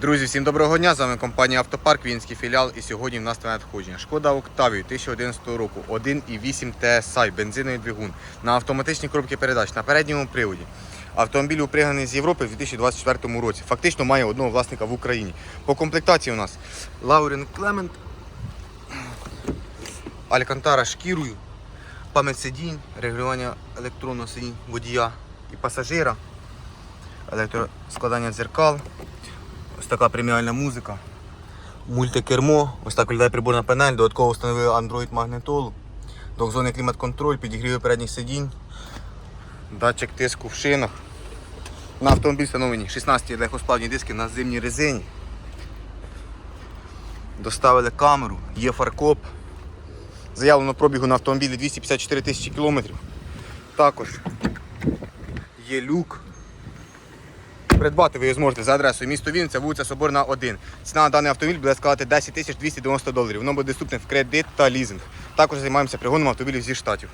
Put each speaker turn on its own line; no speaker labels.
Друзі, всім доброго дня! З вами компанія Автопарк, Вінський філіал. І сьогодні в нас на надходження. Шкода Октавію 2011 року, 1,8 TSI, бензиновий двигун на автоматичній коробці передач на передньому приводі. Автомобіль упряганий з Європи в 2024 році. Фактично має одного власника в Україні. По комплектації у нас Лаурен Клемент, Алькантара шкірою, пам'ять сидінь, регулювання електронного сидінь водія і пасажира, електроскладання дзеркал. Ось така преміальна музика. Мультикермо, ось так виглядає приборна панель, додатково встановили Android магнитолу, двохзонний клімат-контроль, підігріви передніх сидінь, датчик тиску в шинах. На автомобіль встановлені 16 легкосплавні диски на зимній резині. Доставили камеру, є фаркоп. Заявлено пробігу на автомобілі 254 тисячі кілометрів. Також є люк. Придбати ви її зможете за адресою місто Вінниця, вулиця Соборна 1. Ціна на даний автомобіль буде складати 10 тисяч 290 доларів. Воно буде доступне в кредит та лізинг. Також займаємося пригоном автомобілів зі штатів.